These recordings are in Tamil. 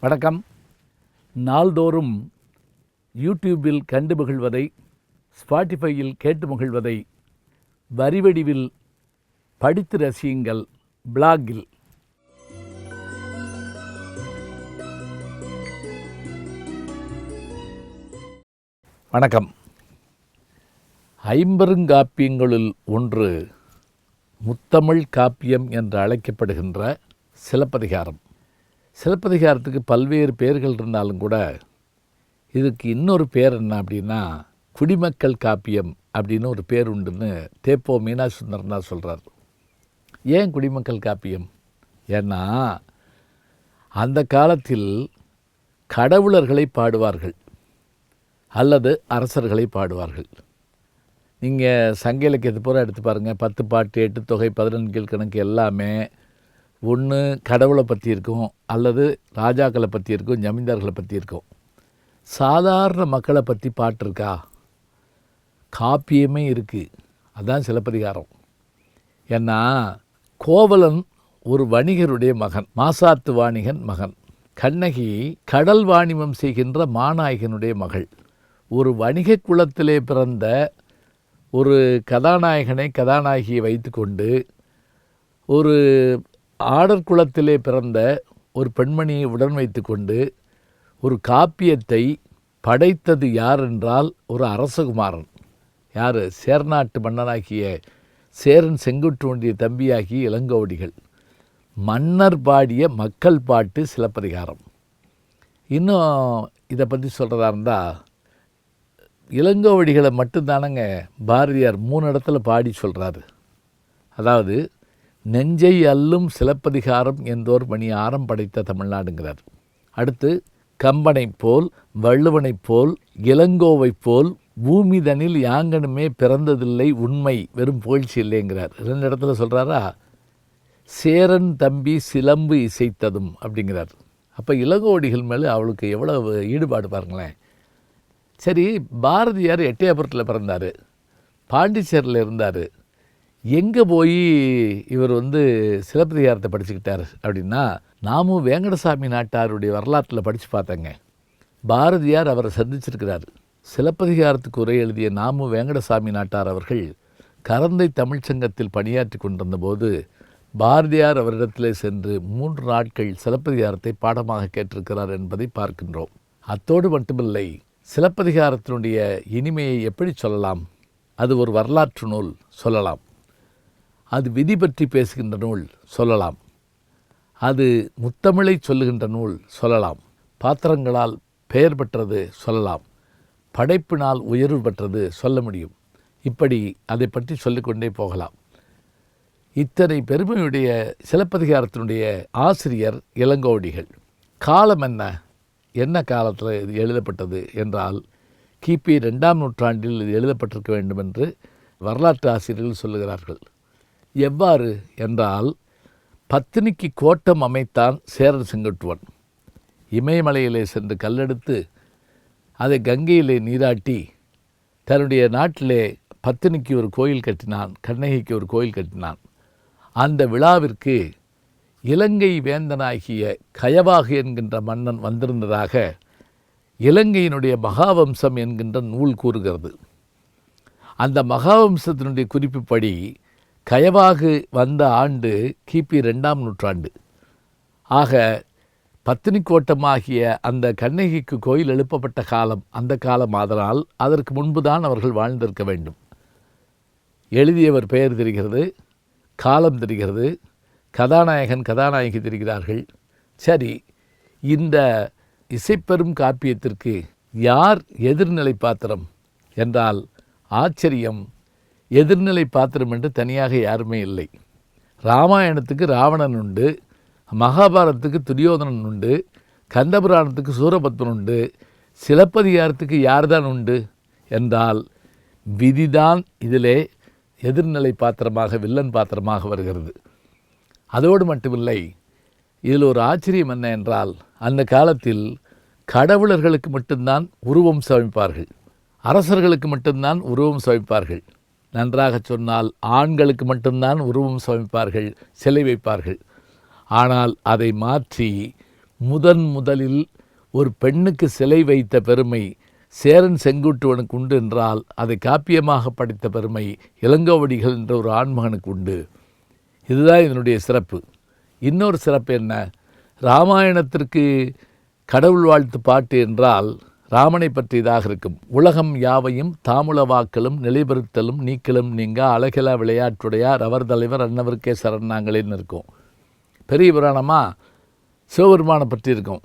வணக்கம். நாள்தோறும் யூடியூபில் கண்டு மகிழ்வதை ஸ்பாட்டிஃபையில் கேட்டு மகிழ்வதை வரிவடிவில் படித்து ரசியுங்கள் பிளாகில். வணக்கம். ஐம்பெருங்காப்பியங்களுள் ஒன்று முத்தமிழ் காப்பியம் என்று அழைக்கப்படுகின்ற சிலப்பதிகாரம். சிலப்பதிகாரத்துக்கு பல்வேறு பெயர்கள் இருந்தாலும் கூட இதுக்கு இன்னொரு பேர் என்ன அப்படின்னா குடிமக்கள் காப்பியம் அப்படின்னு ஒரு பேர் உண்டுன்னு தேப்போ மீனா சுந்தரனார் சொல்கிறார் ஏன் குடிமக்கள் காப்பியம்? ஏன்னா அந்த காலத்தில் கடவுளர்களை பாடுவார்கள் அல்லது அரசர்களை பாடுவார்கள். நீங்கள் சங்க இலக்கியத்தை பூரா எடுத்து பாருங்கள் பத்து பாட்டு எட்டு தொகை பதினெண்டு கணக்கு எல்லாமே ஒன்று கடவுளை பற்றி இருக்கும் அல்லது ராஜாக்களை பற்றி இருக்கும் ஜமீன்தார்களை பற்றி இருக்கும். சாதாரண மக்களை பற்றி பாட்டு இருக்கா? காப்பியமே இருக்குது அதுதான் சிலப்பதிகாரம். ஏன்னா கோவலன் ஒரு வணிகருடைய மகன் மாசாத்து வாணிகன் மகன். கண்ணகி கடல் வாணிபம் செய்கின்ற மாநாயகனுடைய மகள். ஒரு வணிக குலத்திலே பிறந்த ஒரு கதாநாயகனை கதாநாயகியை வைத்துக்கொண்டு ஒரு ஆடர் குலத்திலே பிறந்த ஒரு பெண்மணியை உடன் வைத்துக்கொண்டு ஒரு காப்பியத்தை படைத்தது யார் என்றால் ஒரு அரசகுமாரன். யார்? சேர்நாட்டு மன்னனாகிய சேரன் செங்குட்டுவண்டிய தம்பியாகிய இளங்கோவடிகள். மன்னர் பாடிய மக்கள் பாட்டு சிலப்பதிகாரம். இன்னும் இதை பற்றி சொல்கிறதா இருந்தால் இளங்கோவடிகளை மட்டும்தானங்க பாரதியார் மூணு இடத்துல பாடி சொல்கிறாரு அதாவது நெஞ்சை அல்லும் சிலப்பதிகாரம் என்றோர் மணி ஆரம் படைத்த தமிழ்நாடுங்கிறார். அடுத்து கம்பனைப் போல் வள்ளுவனைப் போல் இளங்கோவைப் போல் பூமிதனில் யாங்கனுமே பிறந்ததில்லை உண்மை வெறும் புகழ்ச்சி இல்லைங்கிறார். ரெண்டு இடத்துல சொல்கிறாரா சேரன் தம்பி சிலம்பு இசைத்ததும் அப்படிங்கிறார். அப்போ இளங்கோடிகள் மேலே அவளுக்கு எவ்வளவு ஈடுபாடு பாருங்களேன். சரி பாரதியார் எட்டயபுரத்தில் பிறந்தார். பாண்டிச்சேரியில் இருந்தார். எங்கே போய் இவர் வந்து சிலப்பதிகாரத்தை படிச்சுக்கிட்டார் அப்படின்னா நாமும் வேங்கடசாமி நாட்டாருடைய வரலாற்றில் படித்து பார்த்தேங்க. பாரதியார் அவரை சந்திச்சிருக்கிறார். சிலப்பதிகாரத்துக்கு உரை எழுதிய நாமு வேங்கடசாமி நாட்டார் அவர்கள் கரந்தை தமிழ்ச்சங்கத்தில் பணியாற்றி கொண்டிருந்தபோது பாரதியார் அவரிடத்திலே சென்று மூன்று நாட்கள் சிலப்பதிகாரத்தை பாடமாக கேட்டிருக்கிறார் என்பதை பார்க்கின்றோம். அத்தோடு மட்டுமில்லை சிலப்பதிகாரத்தினுடைய இனிமையை எப்படி சொல்லலாம்? அது ஒரு வரலாற்று நூல் சொல்லலாம். அது விதி பற்றி பேசுகின்ற நூல் சொல்லலாம். அது முத்தமிழை சொல்லுகின்ற நூல் சொல்லலாம். பாத்திரங்களால் பெயர் பெற்றது சொல்லலாம். படைப்பினால் உயர்வு பெற்றது சொல்ல முடியும். இப்படி அதை பற்றி சொல்லிக்கொண்டே போகலாம். இத்தனை பெருமையுடைய சிலப்பதிகாரத்தினுடைய ஆசிரியர் இளங்கோடிகள். காலம் என்ன? என்ன காலத்தில் இது எழுதப்பட்டது என்றால் கிபி ரெண்டாம் நூற்றாண்டில் இது எழுதப்பட்டிருக்க வேண்டும் என்று வரலாற்று ஆசிரியர்கள் சொல்லுகிறார்கள். எவ்வாறு என்றால் பத்தினிக்கு கோட்டம் அமைத்தான் சேரன் செங்கட்டுவன். இமயமலையிலே சென்று கல்லெடுத்து அதை கங்கையிலே நீராட்டி தன்னுடைய நாட்டிலே பத்தினிக்கு ஒரு கோயில் கட்டினான் கண்ணகிக்கு ஒரு கோயில் கட்டினான். அந்த விழாவிற்கு இலங்கை வேந்தனாகிய கயவாகு என்கின்ற மன்னன் வந்திருந்ததாக இலங்கையினுடைய மகாவம்சம் என்கின்ற நூல் கூறுகிறது. அந்த மகாவம்சத்தினுடைய குறிப்புப்படி கயவாகு வந்த ஆண்டு கிபி ரெண்டாம் நூற்றாண்டு. ஆக பத்தினி கோட்டமாகிய அந்த கண்ணகிக்கு கோயில் எழுப்பப்பட்ட காலம் அந்த காலம் ஆதலால் அதற்கு முன்புதான் அவர்கள் வாழ்ந்திருக்க வேண்டும். எழுதியவர் பெயர் தெரிகிறது காலம் தெரிகிறது கதாநாயகன் கதாநாயகி தெரிகிறார்கள். சரி இந்த இசைப்பெரும் காப்பியத்திற்கு யார் எதிர்நிலை பாத்திரம்? என்றால் ஆச்சரியம் எதிர்நிலை பாத்திரம் என்று தனியாக யாருமே இல்லை. ராமாயணத்துக்கு ராவணன் உண்டு மகாபாரதத்துக்கு துரியோதனன் உண்டு கந்தபுராணத்துக்கு சூரபத்மன் உண்டு சிலப்பதிகாரத்துக்கு யார்தான் உண்டு என்றால் விதிதான் இதிலே எதிர்நிலை பாத்திரமாக வில்லன் பாத்திரமாக வருகிறது. அதோடு மட்டுமில்லை இதில் ஒரு ஆச்சரியம் என்ன என்றால் அந்த காலத்தில் கடவுளர்களுக்கு மட்டும்தான் உருவம் சமைப்பார்கள் அரசர்களுக்கு மட்டும்தான் உருவம் சமைப்பார்கள். நன்றாக சொன்னால் ஆண்களுக்கு மட்டும்தான் உருவம் சமைப்பார்கள் சிலை வைப்பார்கள். ஆனால் அதை மாற்றி முதன் முதலில் ஒரு பெண்ணுக்கு சிலை வைத்த பெருமை சேரன் செங்குட்டுவனுக்கு உண்டு என்றால் அதை காப்பியமாக படைத்த பெருமை இளங்கோவடிகள் என்ற ஒரு ஆண்மகனுக்கு உண்டு. இதுதான் இதனுடைய சிறப்பு. இன்னொரு சிறப்பு என்ன? ராமாயணத்திற்கு கடவுள் வாழ்த்து பாட்டு என்றால் ராமனை பற்றியதாக இருக்கும். உலகம் யாவையும் தாமுளவாக்கலும் நிலைபெறுத்தலும் நீக்கலும் நீங்க அழகிலா விளையாட்டுடையார் அவர் தலைவர் அன்னவருக்கே சரணாங்களேன்னு இருக்கும். பெரிய புராணமாக சிவபெருமானை பற்றி இருக்கும்.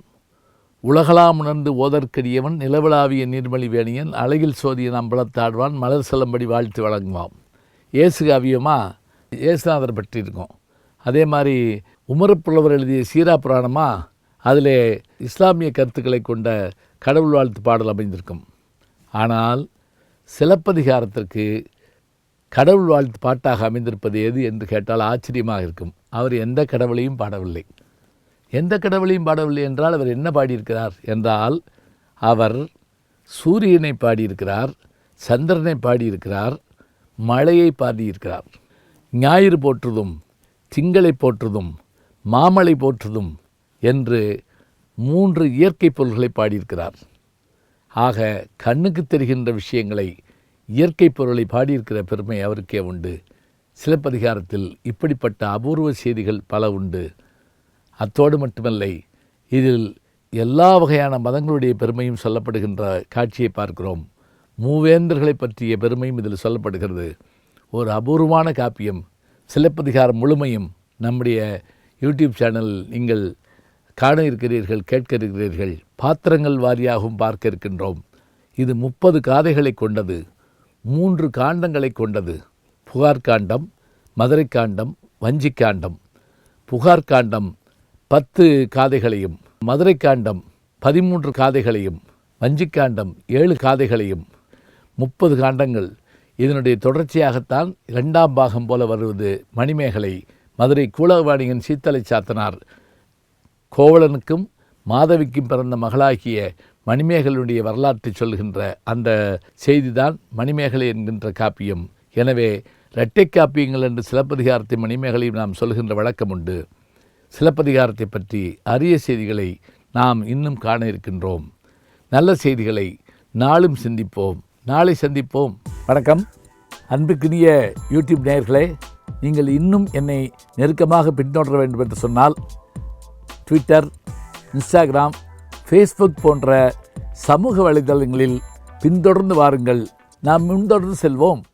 உலகலாம் உணர்ந்து ஓதற்கரியவன் நிலவிளாவிய நீர்மலி வேணியன் அழகில் சோதியன் அம்பலத்தாடுவான் மலர் செல்லும்படி வாழ்த்து வழங்குவான் இயேசு காவியமாக இயேசுநாதர் பற்றி இருக்கும். அதே மாதிரி உமரப்புலவர் எழுதிய சீரா புராணமாக அதில் இஸ்லாமிய கருத்துக்களை கொண்ட கடவுள் வாழ்த்து பாடல் அமைந்திருக்கும். ஆனால் சிலப்பதிகாரத்திற்கு கடவுள் வாழ்த்து பாட்டாக அமைந்திருப்பது எது என்று கேட்டால் ஆச்சரியமாக இருக்கும். அவர் எந்த கடவுளையும் பாடவில்லை. எந்த கடவுளையும் பாடவில்லை என்றால் அவர் என்ன பாடியிருக்கிறார் என்றால் அவர் சூரியனை பாடியிருக்கிறார் சந்திரனை பாடியிருக்கிறார் மழையை பாடியிருக்கிறார். ஞாயிறு போற்றுதும் திங்களை போற்றுதும் மாமலை போற்றுதும் என்று மூன்று இயற்கை பொருள்களை பாடியிருக்கிறார். ஆக கண்ணுக்கு தெரிகின்ற விஷயங்களை இயற்கை பொருளை பாடியிருக்கிற பெருமை அவருக்கே உண்டு. சிலப்பதிகாரத்தில் இப்படிப்பட்ட அபூர்வ செய்திகள் பல உண்டு. அத்தோடு மட்டுமல்லை இதில் எல்லா வகையான மதங்களுடைய பெருமையும் சொல்லப்படுகின்ற காட்சியை பார்க்கிறோம். மூவேந்தர்களை பற்றிய பெருமையும் இதில் சொல்லப்படுகிறது. ஒரு அபூர்வமான காப்பியம். சிலப்பதிகாரம் முழுமையும் நம்முடைய யூடியூப் சேனல் நீங்கள் காண இருக்கிறீர்கள் கேட்க இருக்கிறீர்கள் பாத்திரங்கள் வாரியாகவும் பார்க்க இருக்கின்றோம் இது முப்பது காதைகளை கொண்டது மூன்று காண்டங்களை கொண்டது. புகார் காண்டம் மதுரை காண்டம் வஞ்சி காண்டம். புகார் காண்டம் பத்து காதைகளையும் மதுரை காண்டம் பதிமூன்று காதைகளையும் வஞ்சி காண்டம் ஏழு காதைகளையும். முப்பது காண்டங்கள். இதனுடைய தொடர்ச்சியாகத்தான் இரண்டாம் பாகம் போல வருவது மணிமேகலை. மதுரை கூலவாணியின் சீத்தலை சாத்தனார். கோவலனுக்கும் மாதவிக்கும் பிறந்த மகளாகிய மணிமேகலுடைய வரலாற்றை சொல்கின்ற அந்த செய்திதான் மணிமேகலை என்கின்ற காப்பியம். எனவே இரட்டை காப்பியங்கள் என்று சிலப்பதிகாரத்தை மணிமேகலையும் நாம் சொல்கின்ற வழக்கம் உண்டு. சிலப்பதிகாரத்தை பற்றி அரிய செய்திகளை நாம் இன்னும் காண இருக்கின்றோம். நல்ல செய்திகளை நாளும் சிந்திப்போம். நாளை சந்திப்போம். வணக்கம். அன்புக்குரிய யூடியூப் நேயர்களே நீங்கள் இன்னும் என்னை நெருக்கமாக பின்தொடர வேண்டும் என்று சொன்னால் ட்விட்டர் இன்ஸ்டாகிராம் ஃபேஸ்புக் போன்ற சமூக வலைதளங்களில் பின்தொடர்ந்து வாருங்கள். நாம் முன்தொடர்ந்து செல்வோம்.